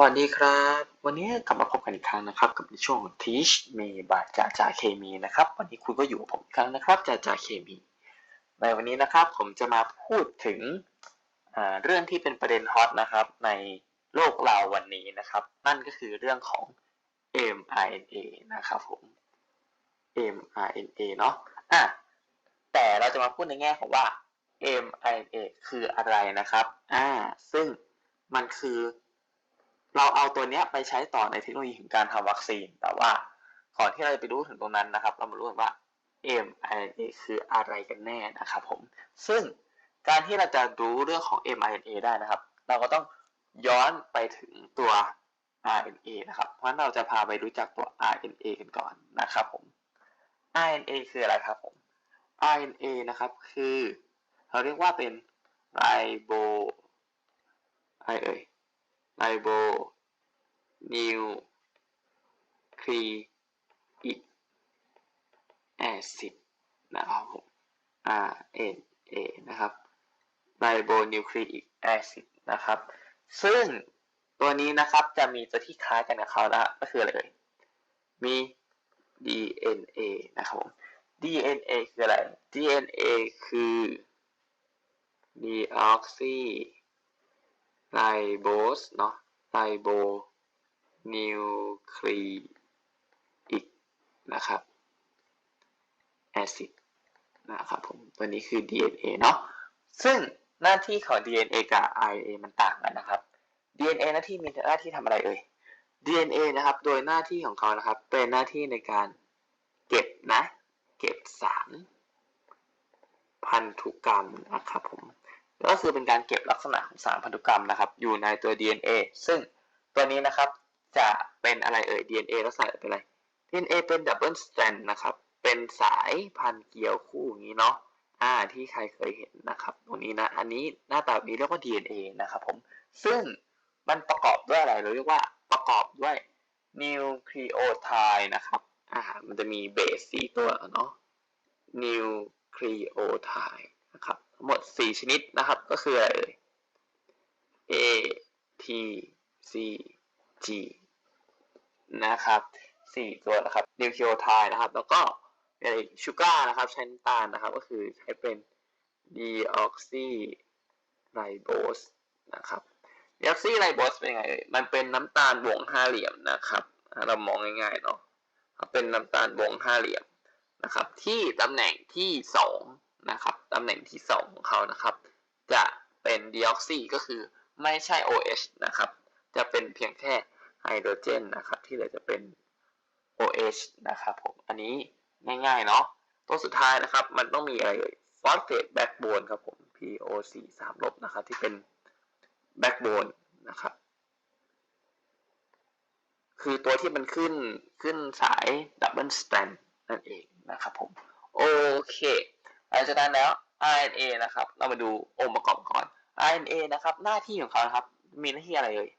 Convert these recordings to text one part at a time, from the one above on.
วัสดีครับ วันนี้กลับมาพบกันอีกครั้งนะครับ กับในช่วงของ Teach Me by จ่าจ่าเคมีนะครับ วันนี้คุณก็อยู่กับผมอีกครั้งนะครับจ่าจ่าเคมี ในวันนี้นะครับผมจะมาพูดถึงเรื่องที่เป็นประเด็นฮอตนะครับ ในโลกเราวันนี้นะครับ นั่นก็คือเรื่องของ mRNA นะครับผม mRNA เนาะอะแต่เราจะมาพูดในแง่ของว่า mRNA คืออะไรนะครับอ่าซึ่งมันคือ เราเอาตัวเนี้ยไปใช้ต่อในเทคโนโลยีของการทำวัคซีน แต่ว่าก่อนที่เราจะไปรู้ถึงตรงนั้นนะครับ เรามารู้กันว่า mRNA คืออะไรกันแน่นะครับผม ซึ่งการที่เราจะรู้เรื่องของ mRNA ได้นะครับ เราก็ต้องย้อนไปถึงตัว RNA นะครับ เพราะฉะนั้นเราจะพาไปรู้จักตัว RNA กันก่อนนะครับผม RNA คืออะไรครับผม RNA นะครับคือ เราเรียกว่าเป็น ribo อะไรเอ่ย ribo nucleic acid นะครับผม RNA นะครับ ribo nucleic acid นะครับ ซึ่งตัวนี้นะครับจะมีตัวที่คล้ายกันกับเขาแล้วก็คืออะไรเอ่ยมี DNA นะครับผม DNA คืออะไร DNA คือ deoxy ribose เนาะ ribo nucleic นะครับ acid นะครับผมตัวนี้คือ DNA เนาะซึ่งหน้าที่ของ DNA กับ RNA มันต่างกันนะครับ DNA หน้าที่มีหน้าที่ทำอะไรเอ่ย DNA นะครับ โดยหน้าที่ของเขานะครับ เป็นหน้าที่ในการเก็บนะ เก็บสาร พันธุกรรมนะครับผม ก็คือเป็นการเก็บลักษณะของสารพันธุกรรมนะครับ อยู่ในตัว DNA ซึ่งตัวนี้นะครับจะเป็นอะไรเอ่ย DNA ลักษณะเป็นอะไร DNA เป็นดับเบิลสแตนนะครับ เป็นสายพันเกี่ยวคู่อย่างนี้เนาะอ่าที่ใครเคยเห็นนะครับตรงนี้นะ อันนี้หน้าตาแบบนี้เรียกว่า DNA นะครับผม ซึ่งมันประกอบด้วยอะไร เราเรียกว่าประกอบด้วยนิวคลีโอไทด์นะครับ อ่า มันจะมีเบสสี่ตัวเนาะนิวคลีโอไทด์ หมด 4 ชนิดนะครับ ก็คืออะไรเอ่ย A T C G นะครับ 4 ตัวนะครับนิวคลีโอไทด์นะครับ แล้วก็อะไรชูการ์นะครับใช้น้ำตาลนะครับ ก็คือใช้เป็น deoxy ribose นะครับ deoxy ribose เป็นยังไงเอ่ยมันเป็นน้ำตาลวงห้าเหลี่ยมนะครับ เรามองง่ายๆเนาะเป็นน้ำตาลวงห้าเหลี่ยมนะครับ ที่ตำแหน่งที่สอง นะครับตำแหน่งที่สองของเขานะครับ จะเป็น deoxy ก็คือไม่ใช่ OH นะครับ จะเป็นเพียงแค่ไฮโดรเจนนะครับ ที่เหลือจะเป็น OH นะครับผมอันนี้ง่ายๆเนาะตัวสุดท้ายนะครับ มันต้องมีอะไรเอ่ย phosphate backbone ครับผม POC 3ลบนะครับ ที่เป็น backbone นะครับ คือตัวที่มันขึ้นขึ้นสาย double strand นั่นเองนะครับผม โอเค หลังจากนั้นแล้ว RNA นะครับ เรามาดูองค์ประกอบก่อน RNA นะครับ หน้าที่ของเขาครับ มีหน้าที่อะไรเอ่ย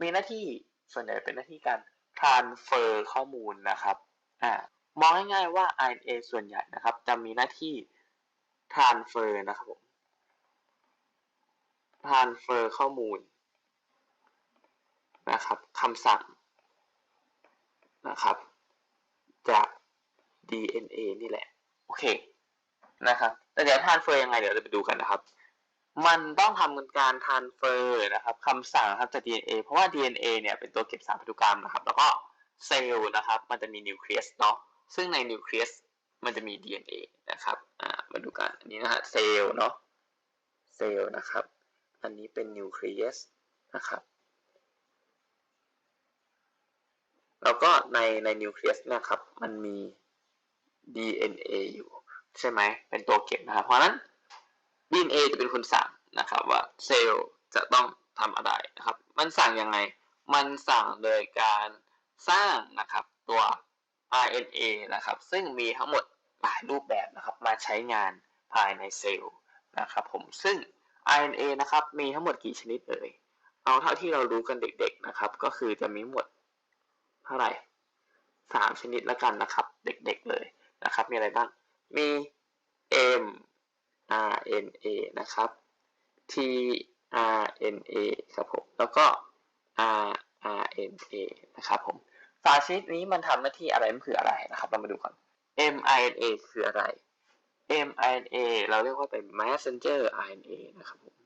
มีหน้าที่ส่วนใหญ่เป็นหน้าที่การ transfer ข้อมูลนะครับอ่ามองง่ายๆว่า RNA ส่วนใหญ่นะครับ จะมีหน้าที่ transfer นะครับผม transfer ข้อมูลนะครับคำสั่งนะครับ จาก DNA นี่แหละ โอเค นะครับแต่เดี๋ยว transfer ยังไงเดี๋ยวเราไปดูกันนะครับ มันต้องทำการ transfer นะครับคำสั่งครับจาก DNA เพราะว่า DNA เนี่ยเป็นตัวเก็บสารพันธุกรรมนะครับ แล้วก็เซลล์นะครับ มันจะมีนิวเคลียสเนาะซึ่งในนิวเคลียสมันจะมี DNA นะครับอ่ามาดูกันอันนี้นะฮะเซลล์เนาะเซลล์นะครับ อันนี้เป็นนิวเคลียสนะครับแล้วก็ในในนิวเคลียสนะครับ มันมี DNA อยู่ ใช่ไหมเป็นตัวเก็บนะครับเพราะนั้น DNA จะเป็นคนสั่งนะครับว่าเซลล์จะต้องทำอะไรนะครับ มันสั่งยังไง มันสั่งโดยการสร้างนะครับตัว RNA นะครับ ซึ่งมีทั้งหมดหลายรูปแบบนะครับมาใช้งานภายในเซลล์นะครับผมซึ่ง RNA นะครับมีทั้งหมดกี่ชนิดเอ่ยเอาเท่าที่เรารู้กันเด็กๆนะครับ ก็คือจะมีหมดเท่าไหร่สามชนิดล้วกันนะครับ เด็กๆเลยนะครับ มีอะไรบ้าง มี M RNA นะครับ tRNA ครับผม แล้วก็ r r n a นะครับผมสารชนิดนี้มันทำหน้าที่อะไรมันคืออะไรนะครับ เรามาดูก่อน mRNA คืออะไร mRNA เราเรียกว่าเป็น messenger RNA นะครับผม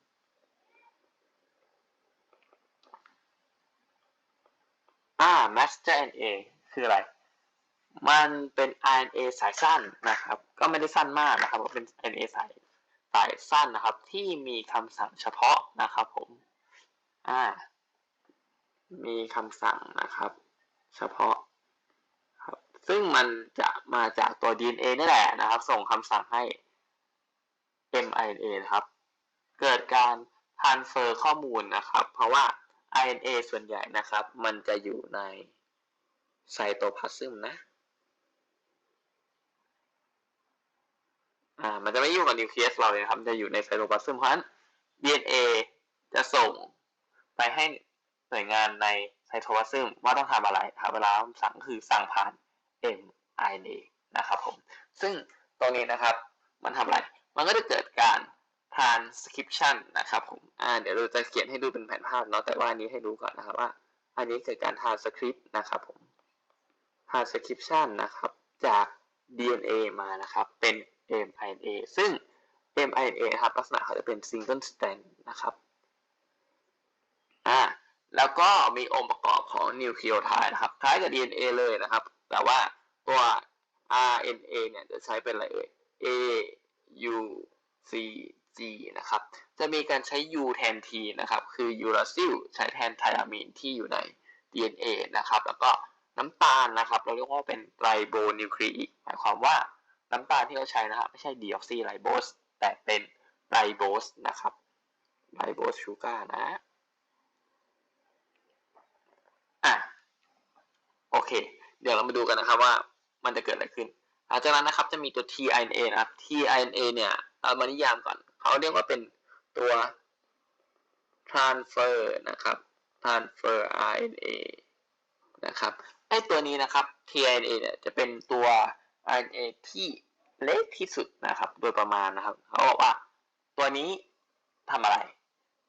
อ่า messenger RNA คืออะไร มันเป็น RNA สายสั้นนะครับ ก็ไม่ได้สั้นมากนะครับเป็น RNA สายสายสั้นนะครับ ที่มีคำสั่งเฉพาะนะครับ ผมอ่ามีคำสั่งนะครับ เฉพาะครับ ซึ่งมันจะมาจากตัว DNA นี่แหละนะครับ ส่งคำสั่งให้ mRNA นะครับ เกิดการ transfer ข้อมูลนะครับ เพราะว่า RNA ส่วนใหญ่นะครับ มันจะอยู่ในไซโตพลาซึมนะ อ่า มันจะไม่ยุ่งกับนิวเคลียสเราเลยครับ จะอยู่ในไซโตพลาซึมเพราะฉะนั้น DNA จะส่งไปให้หน่วยงานในไซโตพลาซึมว่าต้องทำอะไรครับเวลาสั่งคือสั่งผ่าน mRNA นะครับผม ซึ่งตรงนี้นะครับ มันทำอะไร มันก็จะเกิดการ transcription นะครับผม อ่า เดี๋ยวเราจะเขียนให้ดูเป็นแผนภาพเนาะ แต่ว่าอันนี้ให้ดูก่อนนะครับว่า อันนี้เกิดการ transcript นะครับผม transcription นะครับ จาก DNA มานะครับ เป็น mRNA ซึ่ง mRNA นะครับลักษณะเขาจะเป็น single strand นะครับอ่าแล้วก็มีองค์ประกอบของนิวคลีโอไทด์นะครับคล้ายกับ DNA เลยนะครับ แต่ว่าตัว RNA เนี่ยจะใช้เป็นอะไรเอ่ย A U C G นะครับ จะมีการใช้ U แทน T นะครับ คือยูราซิลใช้แทนไทอามีนที่อยู่ใน DNA นะครับ แล้วก็น้ำตาลนะครับ เราเรียกว่าเป็นไรโบนิวคลีอิกหมายความว่า น้ำตาลที่เราใช้นะครับไม่ใช่ดีออกซีไรโบสแต่เป็นไรโบสนะครับไรโบสชูการ์นะอะโอเค เดี๋ยวเรามาดูกันนะครับว่ามันจะเกิดอะไรขึ้นหลังจากนั้นนะครับจะมีตัว tRNA นะครับ tRNA เนี่ยเอามานิยามก่อนเขาเรียกว่าเป็นตัว transfer นะครับ transfer RNA นะครับไอตัวนี้นะครับ tRNA เนี่ยจะเป็นตัว RNA ที่เล็กที่สุดนะครับ โดยประมาณนะครับเขาบอกว่าตัวนี้ทำอะไร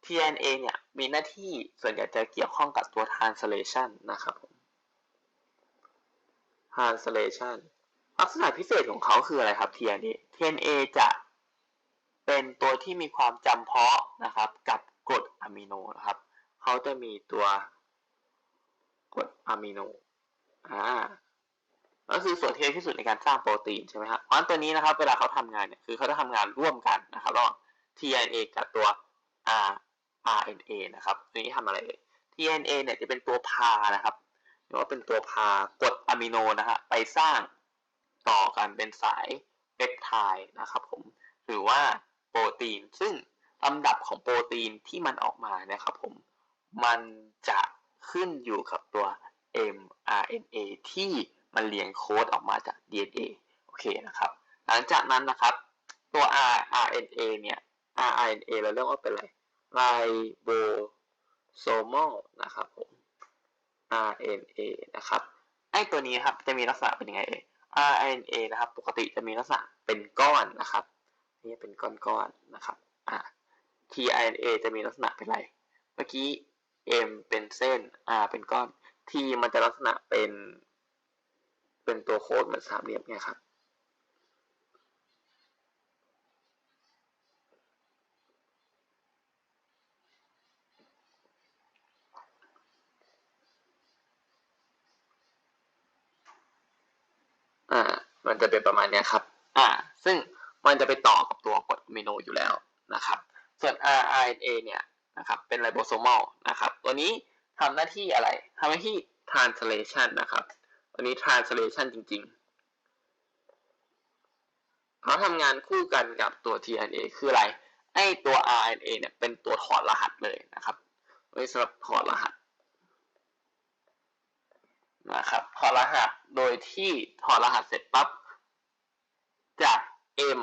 tRNA เนี่ยมีหน้าที่ส่วนใหญ่จะเกี่ยวข้องกับตัว translation นะครับผม translation ลักษณะพิเศษของเขาคืออะไรครับ TNA TNA จะเป็นตัวที่มีความจำเพาะนะครับ กับกรดอะมิโนนะครับเขาจะมีตัวกรดอะมิโนอ่า ก็คือส่วนที่เล็กที่สุดในการสร้างโปรตีนใช่ไหมครับเพราะฉะนั้นตัวนี้นะครับเวลาเขาทำงานเนี่ยคือเขาจะทำงานร่วมกันนะครับระหว่าง TNA กับตัว R RNA นะครับตัวนี้ทำอะไรเลย TNA เนี่ยจะเป็นตัวพานะครับหรือว่าเป็นตัวพากรดอะมิโนนะฮะไปสร้างต่อกันเป็นสายเปปไทด์นะครับผมหรือว่าโปรตีน ซึ่งลำดับของโปรตีนที่มันออกมานะครับผมมันจะขึ้นอยู่กับตัว mRNA ที่ มันเรียงโค้ดออกมาจาก DNA โอเคนะครับ หลังจากนั้นนะครับ ตัว rRNA เนี่ย rRNA เราเรียกว่าเป็นอะไร ribosomal นะครับผม RNA นะครับไอตัวนี้ครับจะมีลักษณะเป็นยังไงเอ่ย RNA นะครับ ปกติจะมีลักษณะเป็นก้อนนะครับ นี่เป็นก้อนๆนะครับอ่า tRNA จะมีลักษณะเป็นอะไร เมื่อกี้ M เป็นเส้น R เป็นก้อน T มันจะลักษณะเป็น เป็นตัวโค้ดเหมือนสามเหลี่ยมเนี่ยครับ อ่า มันจะเป็นประมาณนี้ครับ อ่า ซึ่งมันจะไปต่อกับตัวกรดอะมิโนอยู่แล้วนะครับ ส่วน RNA เนี่ยนะครับ เป็นไลโบโซมอลนะครับ ตัวนี้ทำหน้าที่อะไรทำหน้าที่ translation นะครับ ตัวนี้ translation จริงๆเขาทำงานคู่กันกับตัว tRNA คืออะไร ไอตัว RNA เนี่ยเป็นตัวถอดรหัสเลยนะครับไว้สำหรับถอดรหัสนะครับถอดรหัสโดยที่ถอดรหัสเสร็จปั๊บจาก M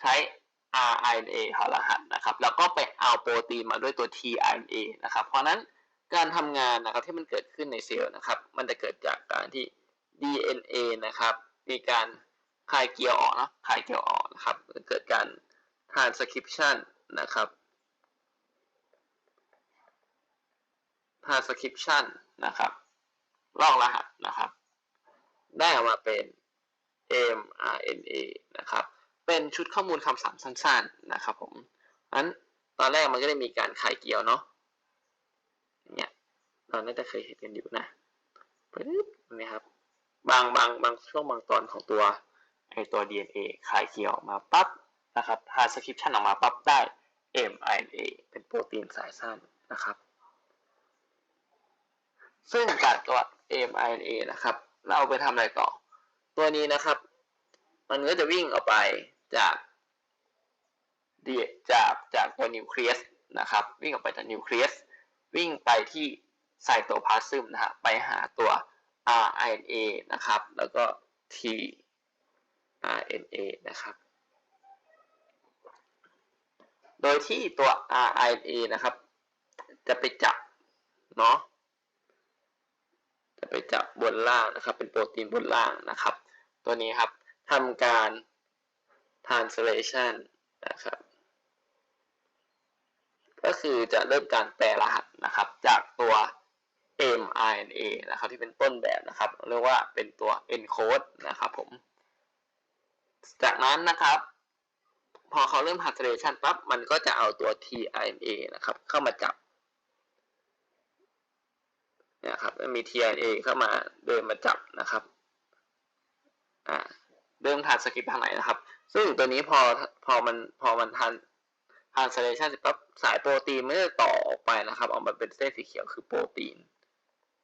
ใช้ RNA ถอดรหัสนะครับ แล้วก็ไปเอาโปรตีนมาด้วยตัว tRNA นะครับ เพราะนั้น การทำงานนะครับที่มันเกิดขึ้นในเซลล์นะครับ มันจะเกิดจากการที่ DNA นะครับ มีการคลายเกลียวออกนะคลายเกลียวออกนะครับ เกิดการ transcription นะครับ transcription นะครับ ลอกรหัสนะครับ ได้ออกมาเป็น mRNA นะครับ เป็นชุดข้อมูลคำสั่งสั้นๆนะครับผมนั้นตอนแรกมันก็ได้มีการไข่เกียวเนาะ เนี่ยเราน่าจะเคยเห็นกันอยู่นะปึ๊บนี่ครับบางบางบางช่วงบางตอนของตัวไอตัว DNA ไข่เกี่ยวออกมาปั๊บนะครับ transcription ออกมาปั๊บได้ mRNA เป็นโปรตีนสายสั้นนะครับ ซึ่งจากตัว mRNA นะครับ เราเอาไปทำอะไรต่อ ตัวนี้นะครับ มันก็จะวิ่งออกไปจากดีจากจากตัวนิวเคลียสนะครับ วิ่งออกไปจากนิวเคลียส วิ่งไปที่ไซโตพลาซึมนะฮะไปหาตัว RNA นะครับ แล้วก็ tRNA นะครับ โดยที่ตัว RNA นะครับ จะไปจับเนาะจะไปจับบนล่างนะครับ เป็นโปรตีนบนล่างนะครับ ตัวนี้ครับทำการ translation นะครับ ก็คือจะเริ่มการแปลรหัสนะครับ จากตัว mRNA นะครับ ที่เป็นต้นแบบนะครับ เรียกว่าเป็นตัว encode นะครับผม จากนั้นนะครับ พอเขาเริ่ม translation ปั๊บมันก็จะเอาตัว tRNA นะครับ เข้ามาจับเนี่ยครับมี tRNA เข้ามาเดินมาจับนะครับอ่าเริ่มทานสคริปต์ทางไหนนะครับ ซึ่งตัวนี้พอพอมันพอมันทาน ทานเซเลชันเสร็จปั๊บสายโปรตีนไม่ได้ต่อออกไปนะครับ ออกมาเป็นเส้นสีเขียวคือโปรตีน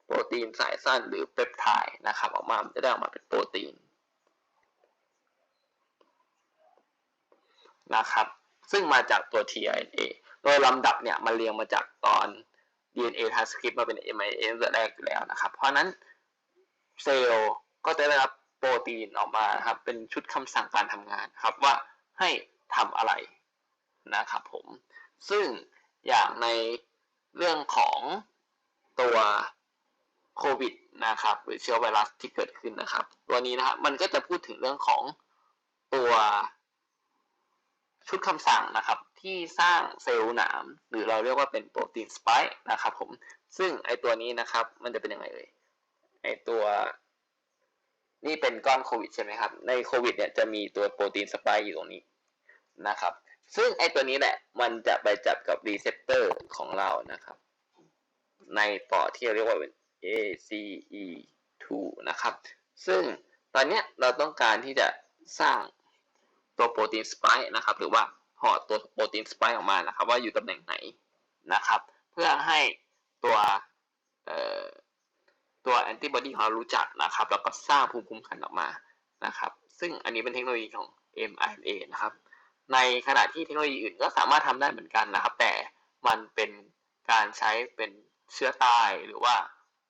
โปรตีนสายสั้นหรือเปปไทด์นะครับ ออกมาจะได้ออกมาเป็นโปรตีนนะครับ ซึ่งมาจากตัว tRNA โดยลำดับเนี่ยมันเรียงมาจากตอน DNA transcript มาเป็น mRNA ตั้งแต่แรกอยู่แล้วนะครับ เพราะนั้นเซลล์ก็จะได้รับโปรตีนออกมาครับ เป็นชุดคำสั่งการทำงานครับว่าให้ทำอะไร นะครับผม ซึ่งอย่างในเรื่องของตัวโควิดนะครับ หรือเชื้อไวรัสที่เกิดขึ้นนะครับ ตัวนี้นะครับมันก็จะพูดถึงเรื่องของตัวชุดคำสั่งนะครับ ที่สร้างเซลล์หนาม หรือเราเรียกว่าเป็นโปรตีนสไปค์นะครับผม ซึ่งไอตัวนี้นะครับ มันจะเป็นยังไงเลยไอตัวนี่เป็นก้อนโควิดใช่ไหมครับ ในโควิดเนี่ยจะมีตัวโปรตีนสไปค์อยู่ตรงนี้นะครับ ซึ่งไอตัวนี้แหละมันจะไปจับกับรีเซพเตอร์ของเรานะครับ ในปอดที่เราเรียกว่าเป็น ACE2 นะครับ ซึ่งตอนนี้เราต้องการที่จะสร้างตัวโปรตีนสไปค์นะครับ หรือว่าห่อตัวโปรตีนสไปค์ออกมานะครับ ว่าอยู่ตำแหน่งไหนนะครับ เพื่อให้ตัวเอ่อตัวแอนติบอดีของเรารู้จักนะครับ แล้วก็สร้างภูมิคุ้มกันออกมานะครับ ซึ่งอันนี้เป็นเทคโนโลยีของ mRNA นะครับ ในขณะที่เทคโนโลยีอื่นก็สามารถทำได้เหมือนกันนะครับ แต่มันเป็นการใช้เป็นเชื้อตายหรือว่า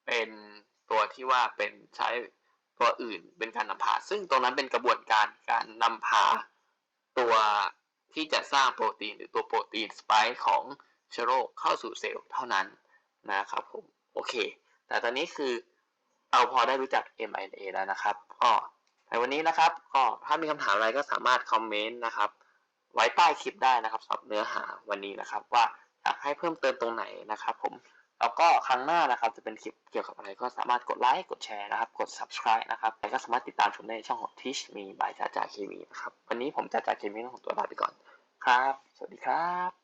เป็นตัวที่ว่าเป็นใช้ตัวอื่นเป็นการนำพา ซึ่งตรงนั้นเป็นกระบวนการการนำพาตัวที่จะสร้างโปรตีนหรือตัวโปรตีนสไปค์ของเชื้อโรคเข้าสู่เซลล์เท่านั้นนะครับผมโอเค แต่ตอนนี้คือเราพอได้รู้จัก mRNA แล้วนะครับ ก็ในวันนี้นะครับ ก็ถ้ามีคำถามอะไรก็สามารถคอมเมนต์นะครับ ไว้ใต้คลิปได้นะครับสำหรับเนื้อหาวันนี้นะครับ ว่าอยากให้เพิ่มเติมตรงไหนนะครับ ผมแล้วก็ครั้งหน้านะครับจะเป็นคลิปเกี่ยวกับอะไรก็สามารถกดไลค์กดแชร์นะครับ กด subscribe นะครับแล้วก็สามารถติดตามชมได้ในช่องของ Teach Me by จ่าจ่าเคมีนะครับ วันนี้ผมจ่าจ่าเคมีต้องขอตัวลาไปก่อนครับ สวัสดีครับ